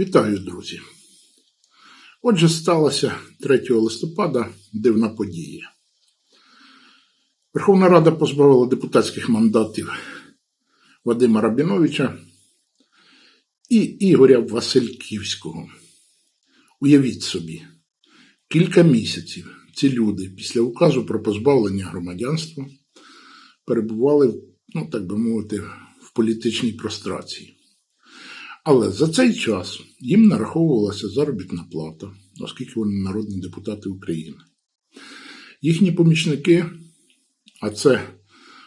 Вітаю, друзі! Отже, сталося 3 листопада дивна подія. Верховна Рада позбавила депутатських мандатів Вадима Рабіновича і Ігоря Васильківського. Уявіть собі, кілька місяців ці люди після указу про позбавлення громадянства перебували, ну так би мовити, в політичній прострації. Але за цей час їм нараховувалася заробітна плата, оскільки вони народні депутати України. Їхні помічники, а це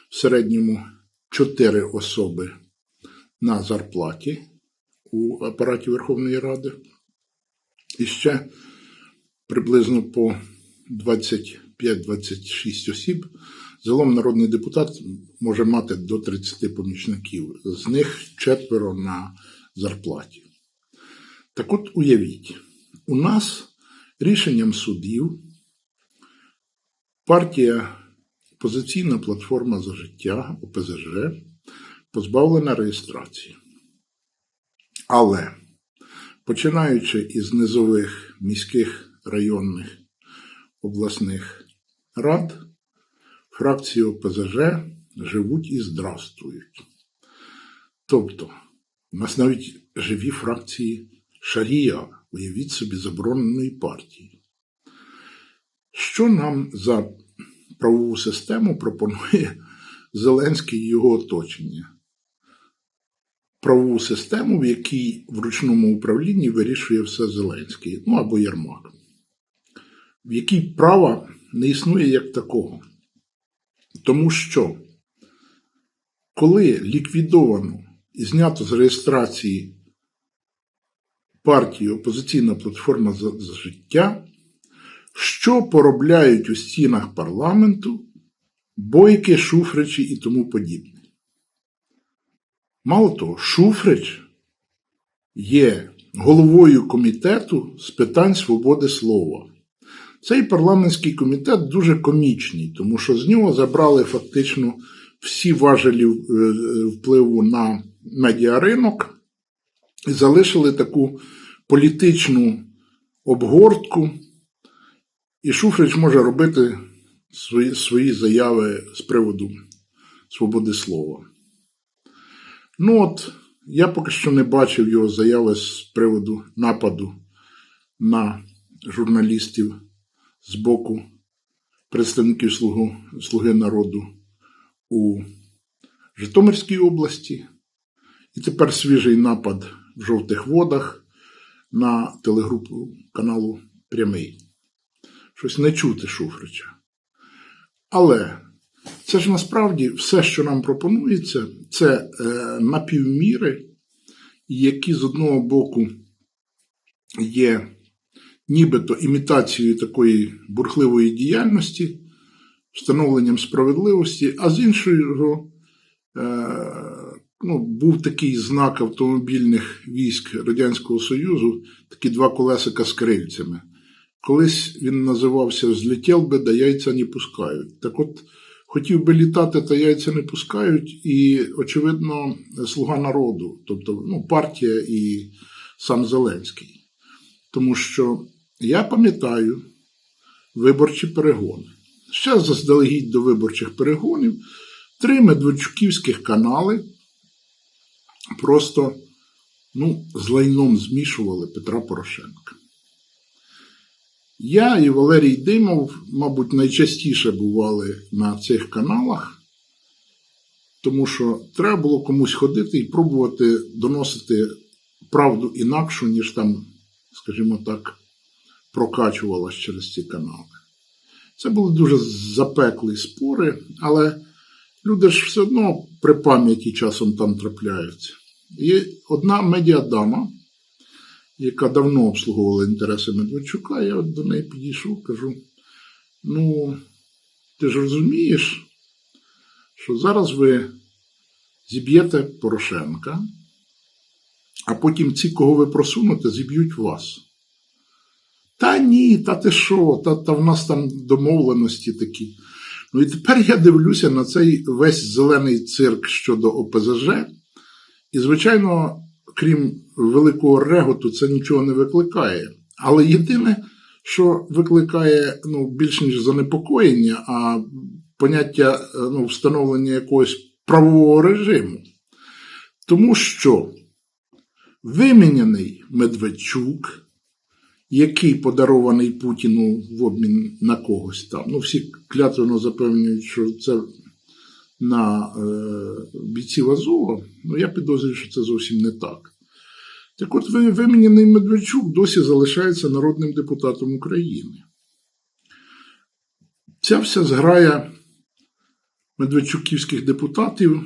в середньому 4 особи на зарплаті у апараті Верховної Ради, і ще приблизно по 25-26 осіб. Загалом народний депутат може мати до 30 помічників, з них четверо на зарплаті. Так от уявіть, у нас рішенням судів партія Опозиційна платформа за життя ОПЗЖ позбавлена реєстрації. Але починаючи із низових міських районних обласних рад, фракції ОПЗЖ живуть і здравствують. Тобто, у нас навіть живі фракції Шарія, уявіть собі, забороненої партії. Що нам за правову систему пропонує Зеленський і його оточення? Правову систему, в якій в ручному управлінні вирішує все Зеленський, ну або Єрмак, в якій права не існує як такого. Тому що, коли ліквідовано знято з реєстрації партії Опозиційна платформа за, життя, що поробляють у стінах парламенту бойки, шуфричі і тому подібне. Мало того, Шуфрич є головою комітету з питань свободи слова. Цей парламентський комітет дуже комічний, тому що з нього забрали фактично всі важелі е, впливу на медіаринок і залишили таку політичну обгортку, і Шуфрич може робити свої, свої заяви з приводу свободи слова. Ну от, я поки що не бачив його заяви з приводу нападу на журналістів з боку представників Слуги народу у Житомирській області. І тепер свіжий напад в жовтих водах на телегрупу каналу Прямий. Щось не чути Шуфрича. Але це ж насправді все, що нам пропонується, це е, напівміри, які з одного боку є нібито імітацією такої бурхливої діяльності, встановленням справедливості, а з іншого е, ну, був такий знак автомобільних військ Радянського Союзу, такі два колесика з крильцями. Колись він називався Злетів би, да яйця не пускають. Так от, хотів би літати, та яйця не пускають, і, очевидно, слуга народу, тобто ну, партія і сам Зеленський. Тому що я пам'ятаю виборчі перегони. Ще заздалегідь до виборчих перегонів три медведчуківських канали просто ну, з лайном змішували Петра Порошенка. Я і Валерій Димов, мабуть, найчастіше бували на цих каналах, тому що треба було комусь ходити і пробувати доносити правду інакшу, ніж там, скажімо так, прокачувалась через ці канали. Це були дуже запеклі спори, але люди ж все одно при пам'яті часом там трапляються. Є одна медіадама, яка давно обслуговувала інтереси Медведчука, я от до неї підійшов, кажу: ну, ти ж розумієш, що зараз ви зіб'єте Порошенка, а потім ці, кого ви просунете, зіб'ють вас. Та ні, та ти що, та, та в нас там домовленості такі. Ну і тепер я дивлюся на цей весь зелений цирк щодо ОПЗЖ. І, звичайно, крім великого реготу це нічого не викликає. Але єдине, що викликає ну, більш ніж занепокоєння, а поняття ну, встановлення якогось правового режиму. Тому що виміняний Медведчук, який подарований Путіну в обмін на когось там. Ну, всі клятвенно запевнюють, що це на е, бійців Азова. Ну, я підозрюю, що це зовсім не так. Так от ви- виміняний Медведчук досі залишається народним депутатом України. Ця вся зграя медведчуківських депутатів,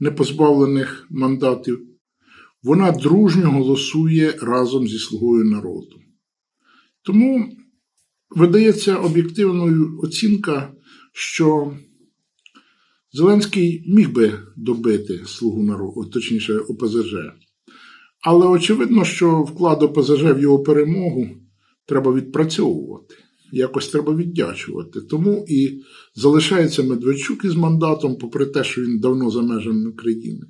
не позбавлених мандатів, вона дружньо голосує разом зі слугою народу. Тому видається об'єктивною оцінка, що Зеленський міг би добити слугу народу, точніше ОПЗЖ. Але очевидно, що вклад ОПЗЖ в його перемогу треба відпрацьовувати, якось треба віддячувати. Тому і залишається Медведчук із мандатом, попри те, що він давно за межами країни.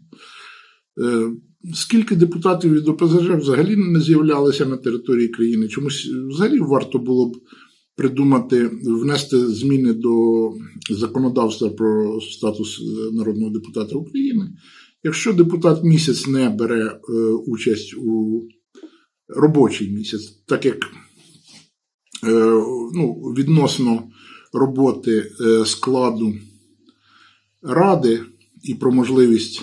Е, Скільки депутатів від ОПЗЖ взагалі не з'являлися на території країни? Чомусь взагалі варто було б придумати, внести зміни до законодавства про статус е, народного депутата України. Якщо депутат місяць не бере е, участь у робочий місяць, так як е, ну, відносно роботи складу ради і про можливість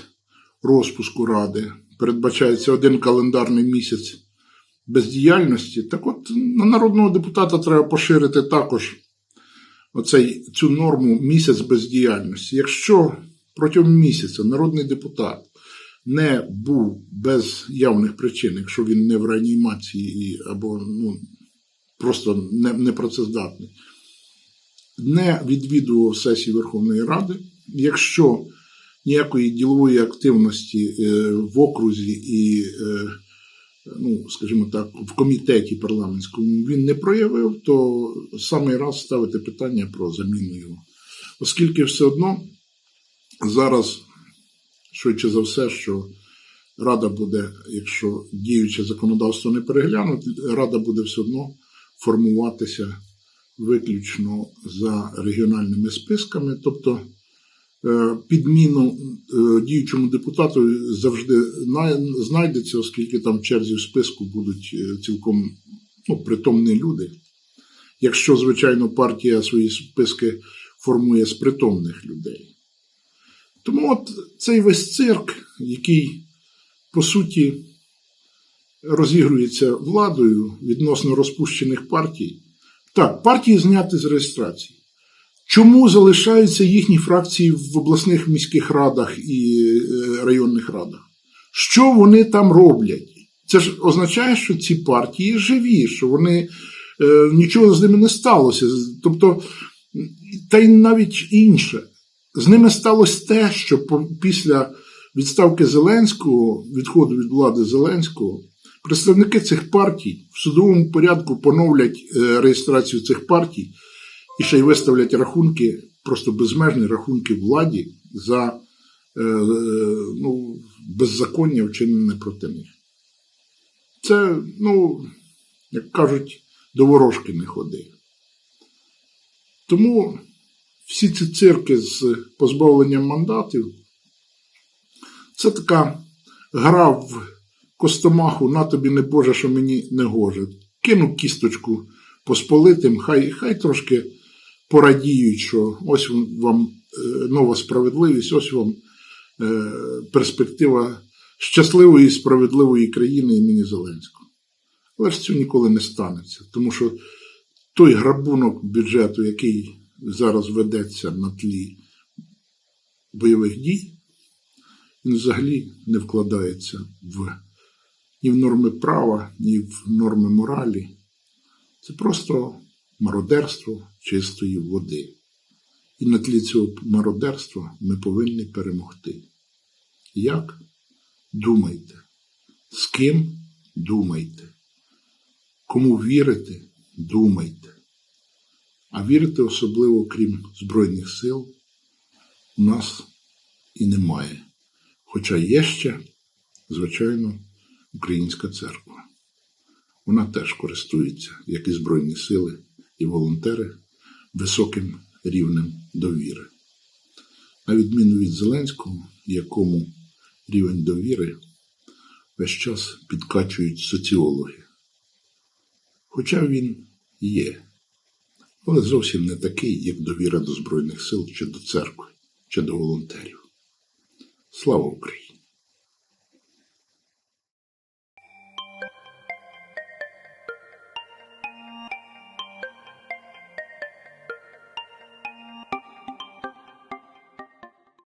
розпуску ради передбачається один календарний місяць бездіяльності, так от на народного депутата треба поширити також оцей, цю норму місяць бездіяльності. Якщо протягом місяця народний депутат не був без явних причин, якщо він не в реанімації або ну, просто не, не працездатний, не відвідував сесії Верховної Ради, якщо ніякої ділової активності е, в окрузі і, е, ну, скажімо так, в комітеті парламентському він не проявив, то саме раз ставити питання про заміну його. Оскільки все одно зараз, швидше за все, що Рада буде, якщо діюче законодавство не переглянуть, Рада буде все одно формуватися виключно за регіональними списками. Тобто підміну е, діючому депутату завжди знайдеться, оскільки там в черзі в списку будуть е, цілком ну, притомні люди. Якщо, звичайно, партія свої списки формує з притомних людей. Тому от цей весь цирк, який по суті розігрується владою відносно розпущених партій. Так, партії зняті з реєстрації. Чому залишаються їхні фракції в обласних міських радах і е, районних радах? Що вони там роблять? Це ж означає, що ці партії живі, що вони е, нічого з ними не сталося. Тобто, та й навіть інше. З ними сталося те, що після відставки Зеленського, відходу від влади Зеленського, представники цих партій в судовому порядку поновлять е, реєстрацію цих партій і ще й виставлять рахунки, просто безмежні рахунки владі за е, ну, беззаконня, вчинене проти них. Це, ну, як кажуть, до ворожки не ходи. Тому всі ці цирки з позбавленням мандатів це така гра в Костомаху, на тобі не Боже, що мені не гоже. Кину кісточку посполитим, хай, хай трошки порадіють, що ось вам е, нова справедливість, ось вам е, перспектива щасливої і справедливої країни імені Зеленського. Але ж цього ніколи не станеться, тому що той грабунок бюджету, який зараз ведеться на тлі бойових дій, він взагалі не вкладається в, ні в норми права, ні в норми моралі. Це просто мародерство чистої води. І на тлі цього мародерства ми повинні перемогти. Як? Думайте. З ким думайте. Кому вірите, думайте. А вірити особливо, крім Збройних сил, у нас і немає. Хоча є ще, звичайно, Українська церква. Вона теж користується, як і Збройні сили, і волонтери, високим рівнем довіри. На відміну від Зеленського, якому рівень довіри весь час підкачують соціологи. Хоча він є, але зовсім не такий, як довіра до Збройних сил чи до церкви, чи до волонтерів. Слава Україні!